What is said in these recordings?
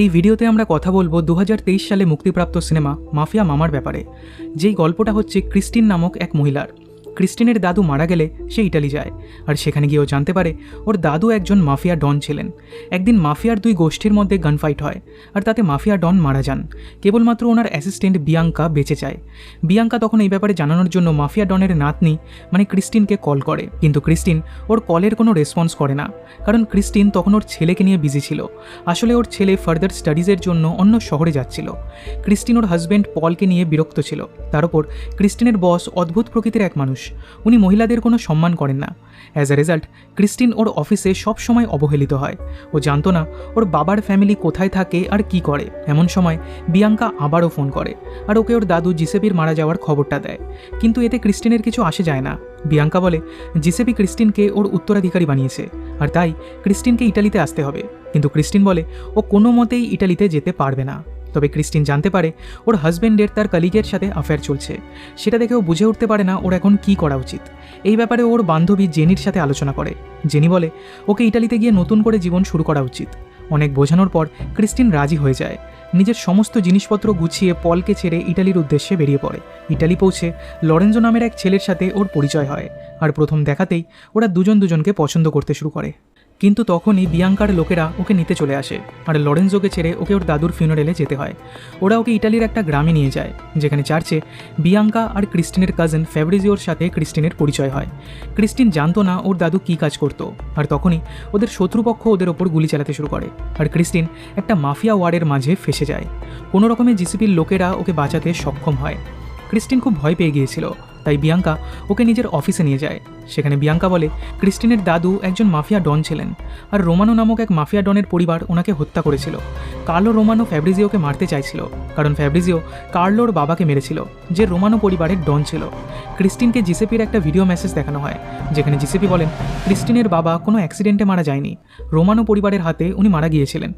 এই ভিডিওতে আমরা কথা বলব দু হাজার তেইশ সালে মুক্তিপ্রাপ্ত সিনেমা মাফিয়া মামার ব্যাপারে, যেই গল্পটা হচ্ছে ক্রিস্টিন নামক এক মহিলার। ক্রিস্টিনের দাদু মারা গেলে সে ইটালি যায়। আর সেখানে গিয়েও জানতে পারে, ওর দাদু একজন মাফিয়া ডন ছিলেন। একদিন মাফিয়ার দুই গোষ্ঠীর মধ্যে গানফাইট হয়, আর তাতে মাফিয়া ডন মারা যান। কেবলমাত্র ওনার অ্যাসিস্ট্যান্ট বিয়াঙ্কা বেঁচে যায়। বিয়াঙ্কা তখন এই ব্যাপারে জানানোর জন্য মাফিয়া ডনের নাতনি মানে ক্রিস্টিনকে কল করে। কিন্তু ক্রিস্টিন ওর কলের কোনো রেসপন্স করে না। কারণ ক্রিস্টিন তখন ওর ছেলেকে নিয়ে বিজি ছিল। আসলে ওর ছেলে ফার্দার স্টাডিজের জন্য অন্য শহরে যাচ্ছিল। ক্রিস্টিন ওর হাজব্যান্ড পলকে নিয়ে বিরক্ত ছিল। তার উপর ক্রিস্টিনের বস অদ্ভুত প্রকৃতির এক মানুষ। উনি মহিলাদের কোনো সম্মান করেন না। অ্যাজ এ রেজাল্ট ক্রিস্টিন ওর অফিসে সব সময় অবহেলিত হয়। ও জানতো না ওর বাবার ফ্যামিলি কোথায় থাকে আর কি করে। এমন সময়, বিয়াঙ্কা আবারও ফোন করে আর ওকে ওর দাদু জিসেপির মারা যাওয়ার খবরটা দেয়। কিন্তু এতে ক্রিস্টিনের কিছু আসে যায় না। বিয়াঙ্কা বলে, জিসেপি ক্রিস্টিনকে ওর উত্তরাধিকারী বানিয়েছে আর তাই ক্রিস্টিনকে ইটালিতে আসতে হবে। কিন্তু ক্রিস্টিন বলে, ও কোনো মতেই ইটালিতে যেতে পারবে না। তবে ক্রিস্টিন জানতে পারে ওর হাজব্যান্ডের তার কালিগের সাথে অ্যাফেয়ার চলছে। সেটা দেখে ও বুঝে উঠতে পারে না ওর এখন কি করা উচিত। এই ব্যাপারে ওর বান্ধবী জেনির সাথে আলোচনা করে। জেনি বলে, ওকে ইটালিতে গিয়ে নতুন করে জীবন শুরু করা উচিত। অনেক বোঝানোর পর ক্রিস্টিন রাজি হয়ে যায়। নিজের সমস্ত জিনিসপত্র গুছিয়ে পলকে ছেড়ে ইটালির উদ্দেশ্যে বেরিয়ে পড়ে। ইটালি পৌঁছে লরেঞ্জো নামের এক ছেলের সাথে ওর পরিচয় হয়। আর প্রথম দেখাতেই ওরা দুজন দুজনকে পছন্দ করতে শুরু করে। কিন্তু তখনই বিয়াঙ্কার লোকেরা ওকে নিতে চলে আসে আর লরেন্সোকে ছেড়ে ওকে ওর দাদুর ফিউনারেলে যেতে হয়। ওরা ওকে ইটালির একটা গ্রামে নিয়ে যায়, যেখানে চার্চে বিয়াঙ্কা আর ক্রিস্টিনের কাজিন ফেব্রিজিওর সাথে ক্রিস্টিনের পরিচয় হয়। ক্রিস্টিন জানতো না ওর দাদু কী কাজ করতো, আর তখনই ওদের শত্রুপক্ষ ওদের ওপর গুলি চালাতে শুরু করে। আর ক্রিস্টিন একটা মাফিয়া ওয়ার্ডের মাঝে ফেসে যায়। কোনো রকমে জিসিপির লোকেরা ওকে বাঁচাতে সক্ষম হয়। ক্রিস্টিন খুব ভয় পেয়ে গিয়েছিল। তাই বিয়াঙ্কা ওকে নিজের অফিসে নিয়ে যায়। সেখানে বিয়াঙ্কা বলে, ক্রিস্টিনের দাদু একজন মাফিয়া ডন ছিলেন আর রোমানো নামক এক মাফিয়া ডনের পরিবার ওনাকে হত্যা করেছিল। কার্লো রোমানো ফ্যাব্রিজিওকে মারতে চাইছিল, কারণ ফ্যাব্রিজিও কার্লোর বাবাকে মেরেছিল, যে রোমানো পরিবারের ডন ছিল। ক্রিস্টিনকে জিসেপির একটা ভিডিও মেসেজ দেখানো হয়, যেখানে জিসেপি বলেন, ক্রিস্টিনের বাবা কোনো অ্যাক্সিডেন্টে মারা যায়নি। রোমানো পরিবারের হাতে উনি মারা গিয়েছিলেন।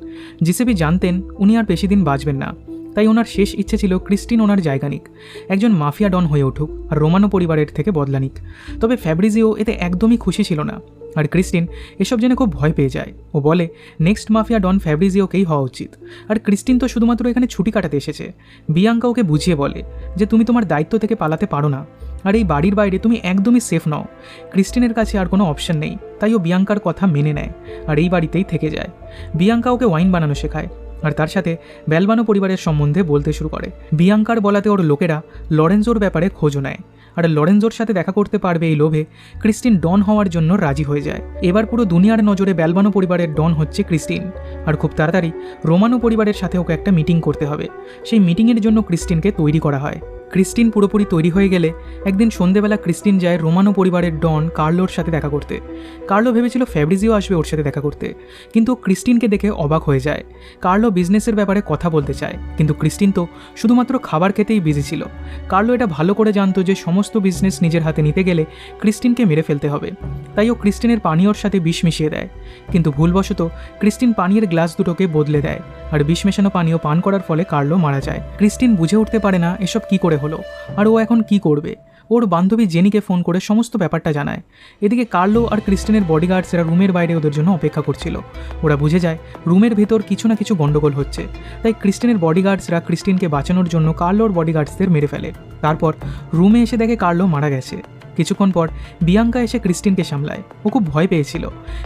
জিসেপি জানতেন উনি আর বেশি দিন বাঁচবেন না। তাই ওনার শেষ ইচ্ছে ছিল ক্রিস্টিন ওনার জায়গা নিক। একজন মাফিয়া ডন হয়ে উঠুক আর রোমানো পরিবারের থেকে বদলা নিক। তবে ফ্যাব্রিজিও এতে একদমই খুশি ছিল না। আর ক্রিস্টিন এসব জেনে খুব ভয় পেয়ে যায়। ও বলে, নেক্সট মাফিয়া ডন ফ্যাব্রিজিওকেই হওয়া উচিত। আর ক্রিস্টিন তো শুধুমাত্র এখানে ছুটি কাটাতে এসেছে। বিয়াঙ্কা ওকে বুঝিয়ে বলে যে, তুমি তোমার দায়িত্ব থেকে পালাতে পারো না। আর এই বাড়ির বাইরে তুমি একদমই সেফ নও। ক্রিস্টিনের কাছে আর কোনো অপশন নেই। তাই ও বিয়াঙ্কার কথা মেনে নেয়। আর এই বাড়িতেই থেকে যায়। বিয়াঙ্কা ওকে ওয়াইন বানানো শেখায়। আর তার সাথে বেলবানো পরিবারের সম্বন্ধে বলতে শুরু করে। বিয়াঙ্কার বলাতে ওর লোকেরা লরেন্সোর ব্যাপারে খোঁজও নেয়। আর লরেন্সোর সাথে দেখা করতে পারবে এই লোভে ক্রিস্টিন ডন হওয়ার জন্য রাজি হয়ে যায়। এবার পুরো দুনিয়ার নজরে বেলবানো পরিবারের ডন হচ্ছে ক্রিস্টিন। আর খুব তাড়াতাড়ি রোমানো পরিবারের সাথে ওকে একটা মিটিং করতে হবে। সেই মিটিংয়ের জন্য ক্রিস্টিনকে তৈরি করা হয়। ক্রিস্টিন পুরোপুরি তৈরি হয়ে গেলে একদিন সন্ধেবেলা ক্রিস্টিন যায় রোমানো পরিবারের ডন কার্লোর সাথে দেখা করতে। কার্লো ভেবেছিল ফ্যাব্রিজিও আসবে ওর সাথে দেখা করতে। কিন্তু ক্রিস্টিনকে দেখে অবাক হয়ে যায়। কার্লো বিজনেসের ব্যাপারে কথা বলতে চায়। কিন্তু ক্রিস্টিন তো শুধুমাত্র খাবার খেতেই বিজি ছিল। কার্লো এটা ভালো করে জানতো যে সমস্ত বিজনেস নিজের হাতে নিতে গেলে ক্রিস্টিনকে মেরে ফেলতে হবে। তাই ও ক্রিস্টিনের পানীয়র সাথে বিষ মিশিয়ে দেয়। কিন্তু ভুলবশত ক্রিস্টিন পানীয়ের গ্লাস দুটোকে বদলে দেয়। আর বিষ মেশানো পানীয় পান করার ফলে কার্লো মারা যায়। ক্রিস্টিন বুঝে উঠতে পারে না এসব কি করে হলো। আর ও এখন কি করবে? ওর বান্ধবী জেনিকে ফোন করে সমস্ত ব্যাপারটা জানায়। এদিকে কার্লো আর ক্রিস্টিনের বডিগার্ডসরা রুমের বাইরে ওদের জন্য অপেক্ষা করছিল। ওরা বুঝে যায়, রুমের ভেতর কিছু না কিছু গণ্ডগোল হচ্ছে। তাই ক্রিস্টিনের বডিগার্ডসরা ক্রিস্টিনকে বাঁচানোর জন্য কার্লোর বডিগার্ডসদের মেরে ফেলে। তারপর রুমে এসে দেখে কার্লো মারা গেছে। কিছুক্ষণ পর বিয়াঙ্কা এসে ক্রিস্টিনকে সামলায়। ও খুব ভয় পেয়েছিল।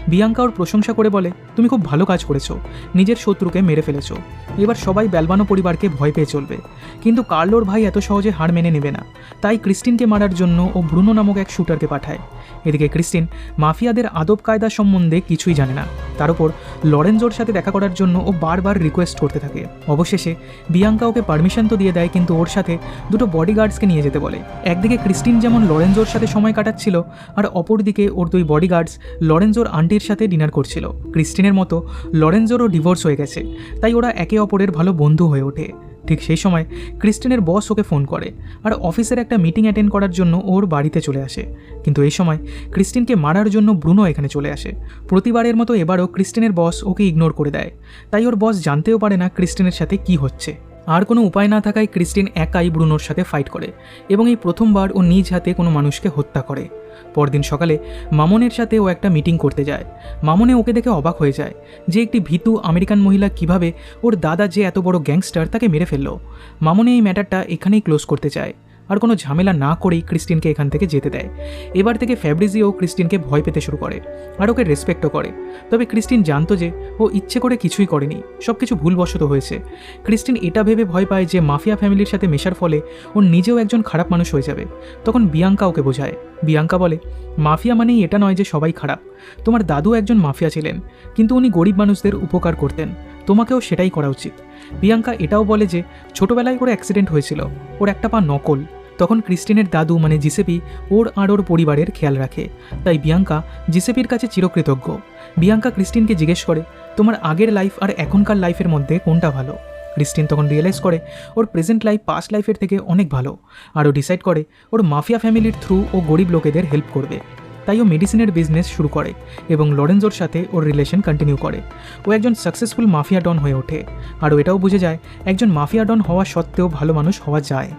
বিয়াঙ্কা ওর প্রশংসা করে বলে, তুমি খুব ভালো কাজ করেছ। নিজের শত্রুকে মেরে ফেলেছো। এবার সবাই বেলবানো পরিবারকে ভয় পেয়ে চলবে। কিন্তু কার্লোর ভাই এত সহজে হার মেনে নেবে না। তাই ক্রিস্টিনকে মারার জন্য ও ব্রুনো নামক এক শুটারকে পাঠায়। এদিকে ক্রিস্টিন মাফিয়াদের আদব কায়দা সম্বন্ধে কিছুই জানে না। তার উপর লরেন্সোর সাথে দেখা করার জন্য ও বারবার রিকোয়েস্ট করতে থাকে। অবশেষে বিয়াঙ্কা ওকে পারমিশন তো দিয়ে দেয়, কিন্তু ওর সাথে দুটো বডিগার্ডসকে নিয়ে যেতে বলে। একদিকে ক্রিস্টিন যেমন লরেন্সোর সাথে সময় কাটাচ্ছিল আর অপরদিকে ওর দুই বডিগার্ডস লরেন্সোর আন্টির সাথে ডিনার করছিল। ক্রিস্টিনের মতো লরেন্জোরও ডিভোর্স হয়ে গেছে, তাই ওরা একে অপরের ভালো বন্ধু হয়ে ওঠে। ঠিক সেই সময় ক্রিস্টিনের বস ওকে ফোন করে আর অফিসের একটা মিটিং অ্যাটেন্ড করার জন্য ওর বাড়িতে চলে আসে। কিন্তু এই সময় ক্রিস্টিনকে মারার জন্য ব্রুনো এখানে চলে আসে। প্রতিবারের মতো এবারও ক্রিস্টিনের বস ওকে ইগনোর করে দেয়। তাই ওর বস জানতেও পারে না ক্রিস্টিনের সাথে কি হচ্ছে। আর কোনো উপায় না থাকায় ক্রিস্টিন একাই ব্রুনোর সাথে ফাইট করে এবং এই প্রথমবার ও নিজ হাতে কোনো মানুষকে হত্যা করে। পরদিন সকালে মামনের সাথে ও একটা মিটিং করতে যায়। মামনে ওকে দেখে অবাক হয়ে যায় যে একটি ভীতু আমেরিকান মহিলা কীভাবে ওর দাদা যে এত বড় গ্যাংস্টার তাকে মেরে ফেলল। মামনে এই ম্যাটারটা এখানেই ক্লোজ করতে চায়। আর কোনো ঝামেলা না করেই ক্রিস্টিনকে এখান থেকে যেতে দেয়। এবার থেকে ফ্যাব্রিজিও ক্রিস্টিনকে ভয় পেতে শুরু করে আর ওকে রেসপেক্টও করে। তবে ক্রিস্টিন জানতো যে ও ইচ্ছে করে কিছুই করেনি সব কিছু ভুলবশত হয়েছে। ক্রিস্টিন এটা ভেবে ভয় পায় যে মাফিয়া ফ্যামিলির সাথে মেশার ফলে ও নিজেও একজন খারাপ মানুষ হয়ে যাবে। তখন বিয়াঙ্কা ওকে বোঝায়। বিয়াঙ্কা বলে, মাফিয়া মানেই এটা নয় যে সবাই খারাপ। তোমার দাদু একজন মাফিয়া ছিলেন, কিন্তু উনি গরিব মানুষদের উপকার করতেন। তোমাকেও সেটাই করা উচিত। প্রিয়াঙ্কা এটাও বলে যে, ছোটবেলায় ওর অ্যাক্সিডেন্ট হয়েছিল, ওর একটা পা নকল। তখন ক্রিস্টিনের দাদু মানে জিসেপি ওর আর ওর পরিবারের খেয়াল রাখে। তাই বিয়াঙ্কা জিসেপির কাছে চিরকৃতজ্ঞ। বিয়াঙ্কা ক্রিস্টিনকে জিজ্ঞেস করে, তোমার আগের লাইফ আর এখনকার লাইফের মধ্যে কোনটা ভালো? ক্রিস্টিন তখন রিয়েলাইজ করে, ওর প্রেজেন্ট লাইফ পাস্ট লাইফের থেকে অনেক ভালো। আর ও ডিসাইড করে, ওর মাফিয়া ফ্যামিলির থ্রু ও গরিব লোকেদের হেল্প করবে। তাই ও মেডিসিনের বিজনেস শুরু করে এবং লরেন্সোর সাথে ওর রিলেশন কন্টিনিউ করে। ও একজন সাকসেসফুল মাফিয়া ডন হয়ে ওঠে আর ও এটাও বুঝে যায় একজন মাফিয়া ডন হওয়া সত্ত্বেও ভালো মানুষ হওয়া যায়।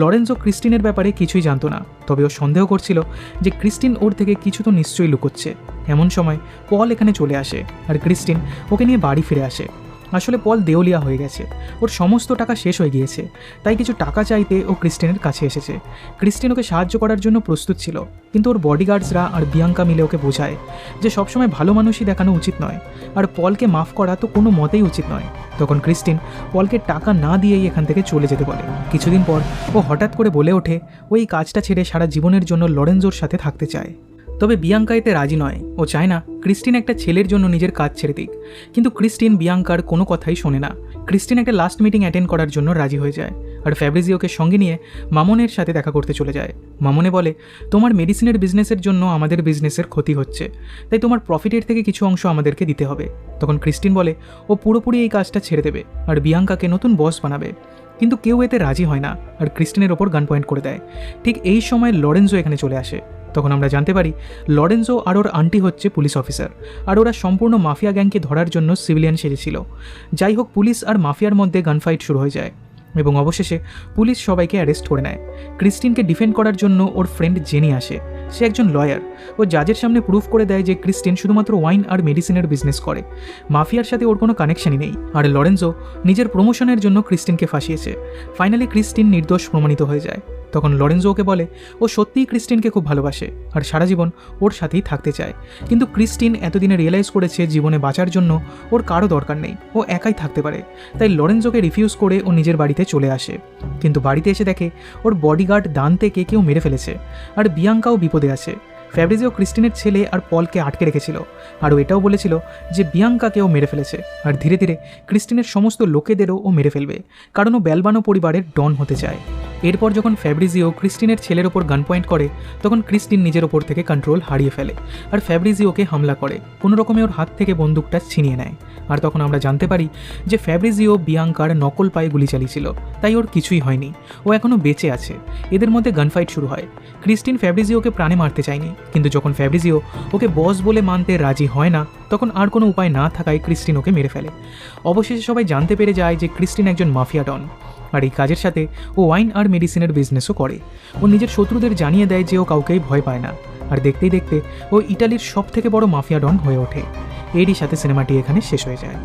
লরেন্সো ক্রিস্টিনের ব্যাপারে কিছুই জানতো না, তবে ও সন্দেহ করছিল যে ক্রিস্টিন ওর থেকে কিছু তো নিশ্চয়ই লুকোচ্ছে। এমন সময় পল এখানে চলে আসে আর ক্রিস্টিন ওকে নিয়ে বাড়ি ফিরে আসে। আসলে পল দেউলিয়া হয়ে গেছে। ওর সমস্ত টাকা শেষ হয়ে গিয়েছে। তাই কিছু টাকা চাইতে ও ক্রিস্টিনের কাছে এসেছে। ক্রিস্টিন ওকে সাহায্য করার জন্য প্রস্তুত ছিল। কিন্তু ওর বডিগার্ডসরা আর বিয়াঙ্কা মিলে ওকে বোঝায় যে সবসময় ভালো মানুষই দেখানো উচিত নয়। আর পলকে মাফ করা তো কোনো মতেই উচিত নয়। তখন ক্রিস্টিন পলকে টাকা না দিয়েই এখান থেকে চলে যেতে বলে। কিছুদিন পর ও হঠাৎ করে বলে ওঠে ওই কাজটা ছেড়ে সারা জীবনের জন্য লরেন্সোর সাথে থাকতে চায়। তবে বিয়াঙ্কা এতে রাজি নয়। ও চায় না ক্রিস্টিন একটা ছেলের জন্য নিজের কাজ ছেড়ে দিক। কিন্তু ক্রিস্টিন বিয়াঙ্কার কোনো কথাই শোনে না। ক্রিস্টিন একটা লাস্ট মিটিং অ্যাটেন্ড করার জন্য রাজি হয়ে যায়। আর ফ্যাব্রিজিওকে সঙ্গে নিয়ে মামনের সাথে দেখা করতে চলে যায়। মামনে বলে, তোমার মেডিসিনের বিজনেসের জন্য আমাদের বিজনেসের ক্ষতি হচ্ছে। তাই তোমার প্রফিটের থেকে কিছু অংশ আমাদেরকে দিতে হবে। তখন ক্রিস্টিন বলে, ও পুরোপুরি এই কাজটা ছেড়ে দেবে আর বিয়াঙ্কাকে নতুন বস বানাবে। কিন্তু কেউ এতে রাজি হয় না। আর ক্রিস্টিনের ওপর গান পয়েন্ট করে দেয়। ঠিক এই সময় লরেন্সও এখানে চলে আসে। তখন আমরা জানতে পারি লরেন্সো আর ওর আন্টি হচ্ছে পুলিশ অফিসার, আর ওরা সম্পূর্ণ মাফিয়া গ্যাংকে ধরার জন্য সিভিলিয়ান সেজেছিল। যাই হোক, পুলিশ আর মাফিয়ার মধ্যে গানফাইট শুরু হয়ে যায় এবং অবশেষে পুলিশ সবাইকে অ্যারেস্ট করে নেয়। ক্রিস্টিনকে ডিফেন্ড করার জন্য ওর ফ্রেন্ড জেনি আসে। সে একজন লয়ার ও জাজের সামনে প্রুফ করে দেয় যে ক্রিস্টিন শুধুমাত্র ওয়াইন আর মেডিসিনের বিজনেস করে। মাফিয়ার সাথে ওর কোনো কানেকশনই নেই। আর লরেন্সো নিজের প্রমোশনের জন্য ক্রিস্টিনকে ফাঁসিয়েছে। ফাইনালি ক্রিস্টিন নির্দোষ প্রমাণিত হয়ে যায়। তখন লরেন্সো ওকে বলে, ও সত্যিই ক্রিস্টিনকে খুব ভালোবাসে আর সারা জীবন ওর সাথেই থাকতে চায়। কিন্তু ক্রিস্টিন এতদিনে রিয়েলাইজ করেছে জীবনে বাঁচার জন্য ওর কারও দরকার নেই, ও একাই থাকতে পারে। তাই লরেন্সোকে রিফিউজ করে ও নিজের বাড়িতে চলে আসে। কিন্তু বাড়িতে এসে দেখে ওর বডিগার্ড দান থেকে কেউ মেরে ফেলেছে আর বিয়াঙ্কাও বিপদে আছে। ফ্যাব্রিজিও ক্রিস্টিনের ছেলে আর পলকে আটকে রেখেছিল। আর ও এটাও বলেছিল যে বিয়াঙ্কাকেও মেরে ফেলেছে আর ধীরে ধীরে ক্রিস্টিনের সমস্ত লোকেদেরও ও মেরে ফেলবে। কারণ ও বেলবানো পরিবারের ডন হতে চায়। এরপর যখন ফ্যাব্রিজিও ক্রিস্টিনের ছেলের ওপর গান পয়েন্ট করে, তখন ক্রিস্টিন নিজের ওপর থেকে কন্ট্রোল হারিয়ে ফেলে। আর ফ্যাব্রিজিওকে হামলা করে। কোনো রকমে ওর হাত থেকে বন্দুকটা ছিনিয়ে নেয়। আর তখন আমরা জানতে পারি যে ফ্যাব্রিজিও বিয়াঙ্কার নকল পায়ে গুলি চালিয়েছিল। তাই ওর কিছুই হয়নি। ও এখনও বেঁচে আছে। এদের মধ্যে গানফাইট শুরু হয়। ক্রিস্টিন ফ্যাব্রিজিওকে প্রাণে মারতে চায়নি। কিন্তু যখন ফ্যাব্রিজিও ওকে বস বলে মানতে রাজি হয় না, তখন আর কোনো উপায় না থাকায় ক্রিস্টিন ওকে মেরে ফেলে। অবশেষে সবাই জানতে পেরে যায় যে ক্রিস্টিন একজন মাফিয়া ডন। আর এই কাজের সাথে ও ওয়াইন আর মেডিসিনের বিজনেসও করে। ও নিজের শত্রুদের জানিয়ে দেয় যে ও কাউকেই ভয় পায় না। আর দেখতেই দেখতে ও ইটালির সব থেকে বড় মাফিয়া ডন হয়ে ওঠে। এরই সাথে সিনেমাটি এখানে শেষ হয়ে যায়।